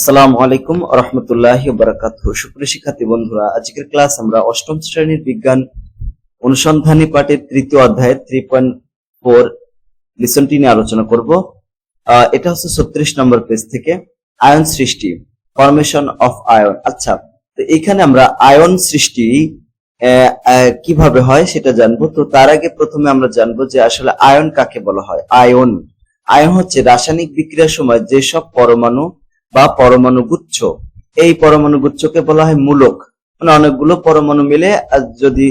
আসসালামু আলাইকুম রহমতুল্লাহ বারাকাত সুপ্রিয় শিক্ষার্থী বন্ধুরা, আজকের ক্লাস আমরা অষ্টম শ্রেণির বিজ্ঞান অনুসন্ধানী পাঠের তৃতীয় অধ্যায়ের থ্রি পয়েন্ট ফোর লিসনটি নিয়ে আলোচনা করব। এটা হচ্ছে ছত্রিশ নম্বর পেজ থেকে আয়ন সৃষ্টি ফরমেশন অফ আয়ন আচ্ছা তো এখানে আমরা আয়ন সৃষ্টি কীভাবে হয় সেটা জানব। তো তার আগে প্রথমে আমরা জানব যে আসলে আয়ন কাকে বলা হয়। আয়ন আয়ন হচ্ছে রাসায়নিক বিক্রিয়ার সময় যেসব পরমাণু বা পরমাণু গুচ্ছ এই পরমাণু গুচ্ছকে বলা হয় মূলক। মানে অনেকগুলো পরমাণু মিলে যদি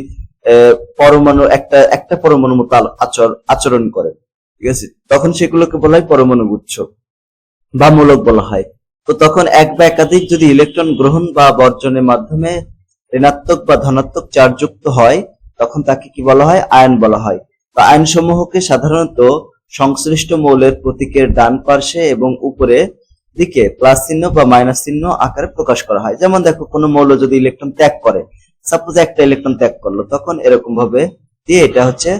পরমাণু একটা একটা পরমাণু মতো আচর, আচরণ করে। ঠিক আছে? তখন সেগুলোকে বলা হয় পরমাণু গুচ্ছ বা মূলক বলা হয়। তো তখন এক বা একাধিক যদি ইলেকট্রন গ্রহণ বা বর্জনের মাধ্যমে ঋণাত্মক বা ধনাত্মক চার্জযুক্ত হয়, তখন তাকে কি বলা হয়? আয়ন বলা হয়। তো আয়ন সমূহকে সাধারণত সংশ্লিষ্ট মৌলের প্রতীকের ডান পার্শ্বে এবং উপরে দিকে প্লাস চিহ্ন বা মাইনাস চিহ্ন আকারে প্রকাশ করা হয়। যেমন দেখো, কোনো মৌল যদি ইলেকট্রন ত্যাগ করে সাপোজ একটা ইলেকট্রন ত্যাগ করল, তখন এরকম ভাবে দিয়ে এটা হচ্ছে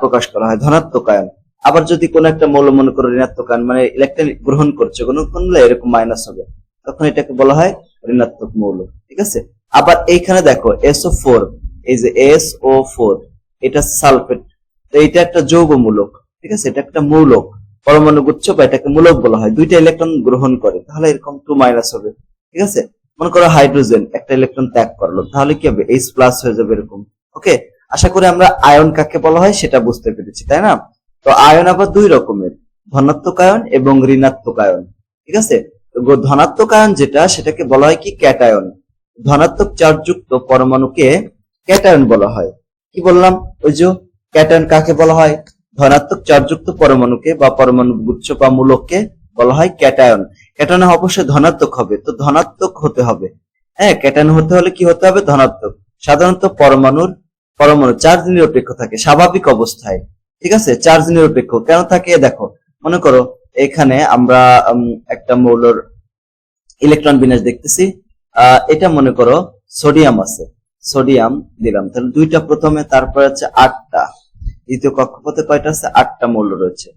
প্রকাশ করা হয়, ধনাত্মক আয়ন। আবার যদি কোনো একটা মৌল মনে করো ঋণাত্মক আয়ন মানে ইলেকট্রন গ্রহণ করছে, কোনো করলে এরকম মাইনাস হবে, তখন এটাকে বলা হয় ঋণাত্মক মৌল, ঠিক আছে? আবার এইখানে দেখো এসও ফোর এই যে এস ও ফোর এটা সালফেট, তো এটা একটা যৌগমূলক, ঠিক আছে? এটা একটা মৌলক। পরমাণু গুচ্ছ বা এটাকে মূলক বলা হয়। দুইটা ইলেকট্রন গ্রহণ করে, তাহলে এরকম টু মাইনাস হবে। ঠিক আছে? মনে করো হাইড্রোজেন, একটা ইলেকট্রন ত্যাগ করল, তাহলে কি হবে? এইচ প্লাস হয়ে যাবে এরকম। ওকে আশা করি আমরা আয়ন কাকে বলা হয় সেটা বুঝতে পেরেছি, তাই না? তো আয়ন আবার দুই রকমের, ধনাত্মক আয়ন এবং ঋণাত্মক আয়ন। ঠিক আছে? ধনাত্মক আয়ন যেটা, সেটাকে বলা হয় কি? ক্যাটায়ন। ধনাত্মক চার্জযুক্ত পরমাণুকে ক্যাটায়ন বলা হয়। কি বললাম? ওই যে ক্যাটায়ন কাকে বলা হয়? ধনাত্মক চার্জযুক্ত পরমাণুকে বা পরমাণু গুচ্ছ বা মূলককে বলা হয় ক্যাটায়ন। ক্যাটায়ন অবশ্যই ধনাত্মক হবে, তো ধনাত্মক হতে হবে। হ্যাঁ ক্যাটায়ন হতে হলে কি হতে হবে? ধনাত্মক। সাধারণত পরমাণুর, পরমাণু চার্জ নিরপেক্ষ থাকে, স্বাভাবিক অবস্থায়। ঠিক আছে? চার্জ নিরপেক্ষ। কেন থাকে? দেখো, মনে করো, এখানে আমরা একটা মৌলর ইলেকট্রন বিন্যাস দেখতেছি। এটা মনে করো, সোডিয়াম আছে। সোডিয়াম দিলাম। তাহলে দুইটা প্রথমে, তারপর হচ্ছে আটটা। দ্বিতীয় কক্ষপথে কয়টা আছে? আটটা মৌল রয়েছে।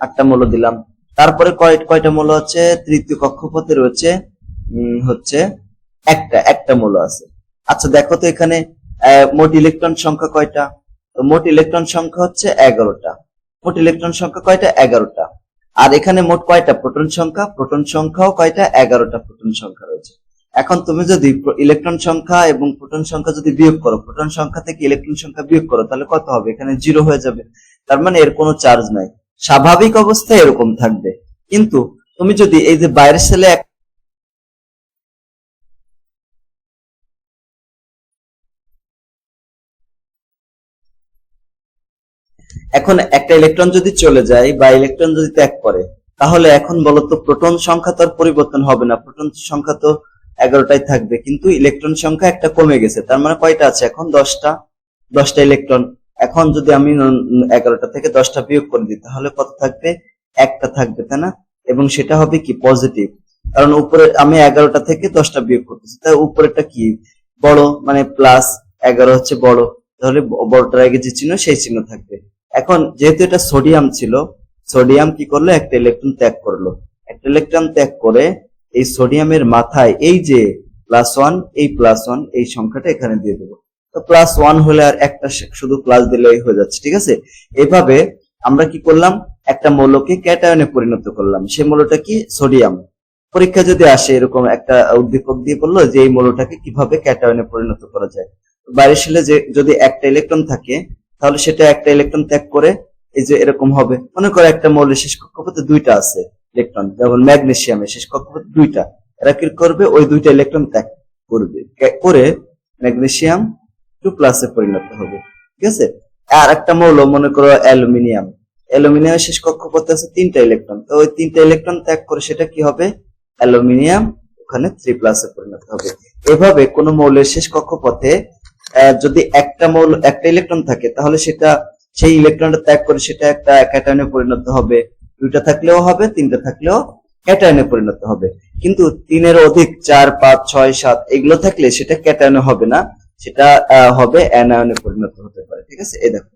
আটটা মৌল দিলাম। তারপরে কয় কয়টা মৌল আছে? তৃতীয় কক্ষপথে রয়েছে হচ্ছে একটা। একটা মৌল আছে। আচ্ছা দেখো তো এখানে মোট ইলেকট্রন সংখ্যা কয়টা? তো মোট ইলেকট্রন সংখ্যা হচ্ছে এগারোটা। মোট ইলেকট্রন সংখ্যা কয়টা? এগারোটা। আর এখানে মোট কয়টা? প্রোটন সংখ্যা। প্রোটন সংখ্যাও কয়টা? এগারোটা প্রোটন সংখ্যা রয়েছে। এখন তুমি যদি ইলেকট্রন সংখ্যা এবং প্রোটন সংখ্যা যদি বিয়োগ করো প্রোটন সংখ্যা থেকে ইলেকট্রন সংখ্যা বিয়োগ করো, তাহলে কত হবে? এখানে জিরো হয়ে যাবে। তার মানে এর কোনো চার্জ নাই। স্বাভাবিক অবস্থায় এরকম থাকবে। কিন্তু তুমি যদি এই যে বাইরের সেলে এখন একটা ইলেকট্রন যদি চলে যায় বা ইলেকট্রন যদি ত্যাগ করে, তাহলে এখন বলতো প্রোটন সংখ্যা তো আর পরিবর্তন হবে না। প্রোটন সংখ্যা তো এগারোটাই থাকবে, কিন্তু ইলেকট্রন সংখ্যা একটা কমে গেছে। তার মানে কয়টা আছে এখন? দশটা। দশটা ইলেকট্রন এখন যদি আমি এগারোটা থেকে দশটা বিয়োগ করে দিই, তাহলে কত থাকবে? একটা থাকবে, তাই না? এবং সেটা হবে কি? পজিটিভ কারণ উপরে আমি এগারোটা থেকে দশটা বিয়োগ করতেছি। তাই উপরেটা কি? বড় মানে প্লাস এগারো হচ্ছে বড়। তাহলে বড়টার আগে যে চিহ্ন, সেই চিহ্ন থাকবে। এখন যেহেতু এটা সোডিয়াম ছিল সোডিয়াম কি করল? একটা ইলেকট্রন ত্যাগ করল। একটা ইলেকট্রন ত্যাগ করে এই সোডিয়ামের মাথায় এই যে প্লাস ওয়ান এই প্লাস ওয়ান এই সংখ্যাটা এখানে দিয়ে দেবো। তো প্লাস ওয়ান হলে আর একটা শুধু প্লাস দিলেই হয়ে যাচ্ছে, ঠিক আছে? এভাবে আমরা কি করলাম? একটা মৌলকে ক্যাটায়নে পরিণত করলাম। সেই মৌলটা কি? সোডিয়াম। পরীক্ষা যদি আসে, এরকম একটা উদ্দীপক দিয়ে বলল যে এই মৌলটাকে কীভাবে ক্যাটায়নে পরিণত করা যায়? বাইরের শিলে যে, যদি একটা ইলেকট্রন থাকে, তাহলে সেটা একটা ইলেকট্রন ত্যাগ করে এই যে এরকম হবে। মনে করো একটা মৌলের শেষ কক্ষপথে দুইটা আছে ইলেকট্রন, যেমন ম্যাগনেসিয়ামের শেষ কক্ষপথে দুইটা। এরা কি করবে? ওই দুইটা ইলেকট্রন ত্যাগ করবে। করে ম্যাগনেসিয়াম টু প্লাসে পরিণত হবে। ঠিক আছে? আর একটা মৌল, মনে করো অ্যালুমিনিয়াম। অ্যালুমিনিয়ামের শেষ কক্ষপথে আছে তিনটা ইলেকট্রন। তো ওই তিনটা ইলেকট্রন ত্যাগ করে সেটা কি হবে? অ্যালুমিনিয়াম ওখানে থ্রি প্লাসে পরিণত হবে। এভাবে কোন মৌলের শেষ কক্ষপথে যদি একটা মৌল, একটা ইলেকট্রন থাকে, তাহলে সেটা সেই ইলেকট্রনটা ত্যাগ করে সেটা একটা ক্যাটায়নে পরিণত হবে। দুইটা থাকলেও হবে, তিনটা থাকলেও ক্যাটায়নে পরিণত হবে। কিন্তু তিনের অধিক চার, পাঁচ, ছয়, সাত এগুলো থাকলে সেটা ক্যাটায়নে হবে না, সেটা হবে অ্যানায়নে পরিণত হতে পারে। ঠিক আছে? এই দেখো।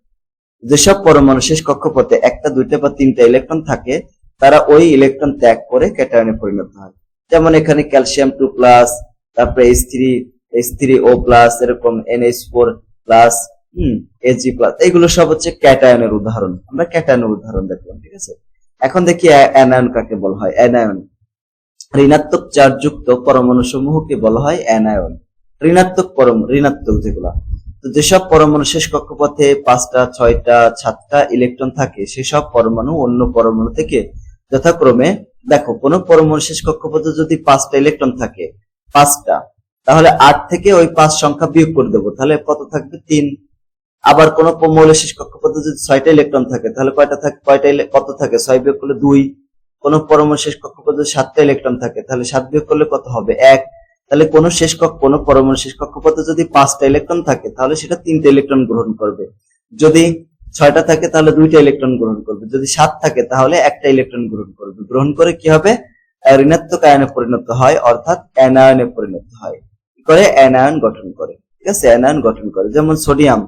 যেসব পরমাণু শেষ কক্ষপথে একটা, দুইটা বা তিনটা ইলেকট্রন থাকে, তারা ওই ইলেকট্রন ত্যাগ করে ক্যাটায়নে পরিণত হয়। যেমন এখানে ক্যালসিয়াম টু প্লাস, তারপরে H three H three O plus, এরকম NH four plus hmm AG plus এগুলো সব হচ্ছে ক্যাটায়নের উদাহরণ। আমরা ক্যাটায়নের উদাহরণ দেখলাম, ঠিক আছে? এখন দেখি অ্যানায়ন কাকে বলা হয়? অ্যানায়ন ঋণাত্মক চার্জযুক্ত পরমাণু সমূহকে বলা হয় অ্যানায়ন ঋণাত্মক পরম, ঋণাত্মক যেগুলা। তো যেসব পরমাণু শেষ কক্ষপথে পাঁচটা, ছয়টা, সাতটা ইলেকট্রন থাকে, সেসব পরমাণু অন্য পরমাণু থেকে যথাক্রমে, দেখো, কোনো পরমাণু শেষ কক্ষপথে যদি পাঁচটা ইলেকট্রন থাকে, পাঁচটা, তাহলে আট থেকে ওই পাঁচ সংখ্যা বিয়োগ করে দেবো। তাহলে কত থাকবে? তিন। আবার কোন মৌলের শেষ কক্ষপথে যদি ছয়টা ইলেকট্রন থাকে, তাহলে কয়টা থাকে, কয়টা কত থাকে? ছয় বিয়োগ করলে দুই। কোন পরমাণু শেষ কক্ষপথে যদি সাতটা ইলেকট্রন থাকে, তাহলে সাত বিয়োগ করলে কত হবে? এক। তাহলে কোন শেষ কক্ষ, কোন পরমাণু শেষ কক্ষপথে যদি পাঁচটা ইলেকট্রন থাকে, তাহলে সেটা তিনটা ইলেকট্রন গ্রহণ করবে। যদি ছয়টা থাকে, তাহলে দুইটা ইলেকট্রন গ্রহণ করবে। যদি সাত থাকে, তাহলে একটা ইলেকট্রন গ্রহণ করবে। গ্রহণ করে কি হবে? ঋণাত্মক আয়নে পরিণত হয়, অর্থাৎ অ্যানায়নে পরিণত হয়। করে? অ্যানায়ন গঠন করে। ঠিক আছে? অ্যানায়ন গঠন করে। যেমন সোডিয়াম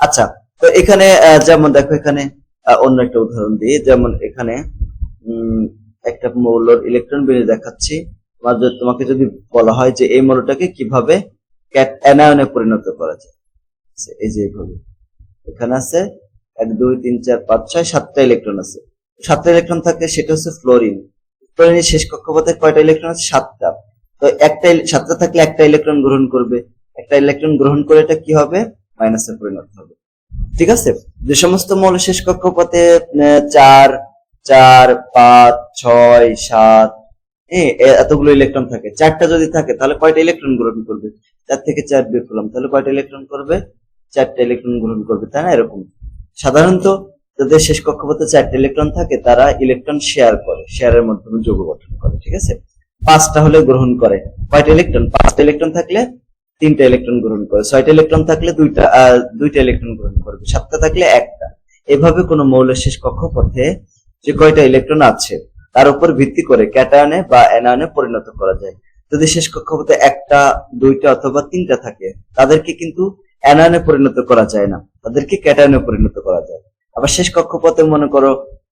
আচ্ছা তো এখানে যেমন দেখো এখানে অন্য একটা উদাহরণ দিই। যেমন এখানে একটা মৌলর ইলেকট্রন বিন্যাস দেখাচ্ছি। তোমাকে যদি বলা হয় যে এই মৌলটাকে কীভাবে অ্যানায়নে পরিণত করা যায়। এই যে এইভাবে। এখানে আছে, এক, দুই, তিন, চার, পাঁচ, ছয়, সাতটা ইলেকট্রন আছে। সাতটা ইলেকট্রন থাকে, সেটা হচ্ছে ফ্লোরিন ফ্লোরিনের শেষ কক্ষপথে কয়টা ইলেকট্রন আছে? সাতটা। তো একটা, সাতটা থাকলে একটা ইলেকট্রন গ্রহণ করবে। একটা ইলেকট্রন গ্রহণ করে এটা কি হবে? মাইনাসে পরিণত হবে। ঠিক আছে? যে সমস্ত মৌল শেষ কক্ষপথে চার চার, পাঁচ, ছয়, সাত এতগুলো ইলেকট্রন থাকে। চারটা যদি থাকে, তাহলে কয়টা ইলেকট্রন গ্রহণ করবে? চার থেকে চার বিয়োগ করলাম, তাহলে কয়টা ইলেকট্রন করবে? চারটা ইলেকট্রন গ্রহণ করবে তাই না? এরকম। সাধারণত যাদের শেষ কক্ষপথে চারটা ইলেকট্রন থাকে, তারা ইলেকট্রন শেয়ার করে, শেয়ারের মাধ্যমে যৌগ গঠন করে, ঠিক আছে? পাঁচটা হলে গ্রহণ করে। কয়টা ইলেকট্রন? পাঁচটা ইলেকট্রন থাকলে তিনটা ইলেকট্রন গ্রহণ করে। ছয়টা ইলেকট্রন থাকলে দুইটা দুইটা ইলেকট্রন গ্রহণ করবে। সাতটা থাকলে একটা। এভাবে কোনো মৌলের শেষ কক্ষপথে যে কয়টা ইলেকট্রন আছে, তার উপর ভিত্তি করে ক্যাটায়নে বা অ্যানায়নে পরিণত করা যায়। যদি শেষ কক্ষপথে একটা, দুইটা অথবা তিনটা থাকে, তাদেরকে কিন্তু অ্যানায়নে পরিণত করা যায় না। তাদেরকে ক্যাটায়নে পরিণত করা যায়। আবার শেষ কক্ষপথে মনে করো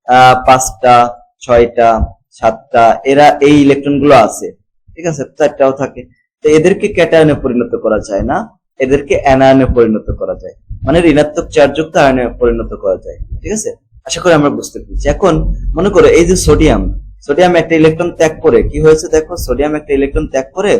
আহ পাঁচটা, ছয়টা, সাতটা, এরা এই ইলেকট্রনগুলো আছে। ঠিক আছে? চারটাও থাকে। তো এদেরকে ক্যাটায়নে পরিণত করা যায় না, এদেরকে অ্যানায়নে পরিণত করা যায়। মানে ঋণাত্মক চার্জযুক্ত আয়নে পরিণত করা যায়, ঠিক আছে? আশা করি আমরা বুঝতে পেরেছি। এখন মনে করো এই যে সোডিয়াম সোডিয়াম একটা ইলেকট্রন ত্যাগ করে, কি হয়েছে দেখো? সোডিয়াম একটা ইলেকট্রন ত্যাগ করে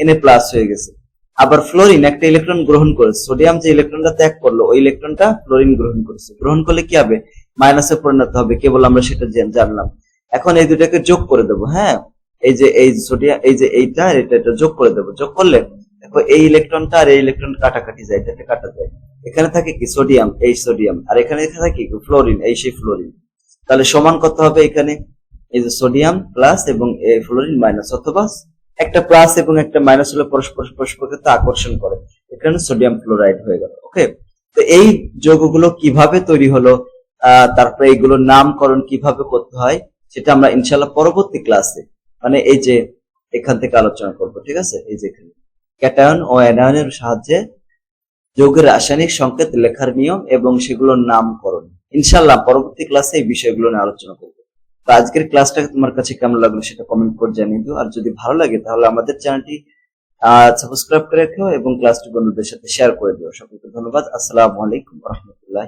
এনে প্লাস হয়ে গেছে। আবার ফ্লোরিন একটা ইলেকট্রন গ্রহণ করে সোডিয়াম যে ইলেকট্রনটা ত্যাগ করল, ওই ইলেকট্রনটা ফ্লোরিন গ্রহণ করেছে। গ্রহণ করলে কি হবে? মাইনাসে পরিণত হবে, কেবল আমরা সেটা জানলাম। এখন এই দুটাকে যোগ করে দেবো হ্যাঁ? এই যে, এই সোডিয়াম, এই যে এইটা এটা এটা যোগ করে দেবো। যোগ করলে, দেখো, এই ইলেকট্রনটা আর এই ইলেকট্রন কাটাকাটি যায়, এটাকে কাটা যায়। এখানে থাকে কি সোডিয়াম, এই সোডিয়াম, আর এখানে থাকে কি ফ্লোরিন, এই সেই ফ্লোরিন। তাহলে সমান কত হবে এখানে? এই যে সোডিয়াম প্লাস এবং এই ফ্লোরিন মাইনাস অথবা একটা প্লাস এবং একটা মাইনাস হলে পরস্পর, পরস্পরকে আকর্ষণ করে। এখানে সোডিয়াম ফ্লোরাইড হয়ে গেল, ওকে? তো এই যৌগগুলো কীভাবে তৈরি হলো? তারপরে এইগুলোর নামকরণ কীভাবে করতে হয়? সেটা আমরা ইনশাল্লাহ পরবর্তী ক্লাসে মানে এই যে এখান থেকে আলোচনা করব, ঠিক আছে? এই যে এখানে। ক্যাটায়ন ও অ্যানায়নের সাহায্যে যৌগের রাসায়নিক সংকেত, লেখার নিয়ম এবং সেগুলোর নামকরণ। ইনশাল্লাহ পরবর্তী ক্লাসে এই বিষয়গুলো নিয়ে আলোচনা করব। তো আজকের ক্লাসটা তোমার কাছে কেমন লাগল সেটা কমেন্ট করে জানিয়ে দিও। আর যদি ভালো লাগে তাহলে আমাদের চ্যানেলটি সাবস্ক্রাইব করে রেখো এবং ক্লাসটি বন্ধুদের সাথে শেয়ার করে দিও। সকলকে ধন্যবাদ। আসসালামু আলাইকুম রহমতুল্লাহ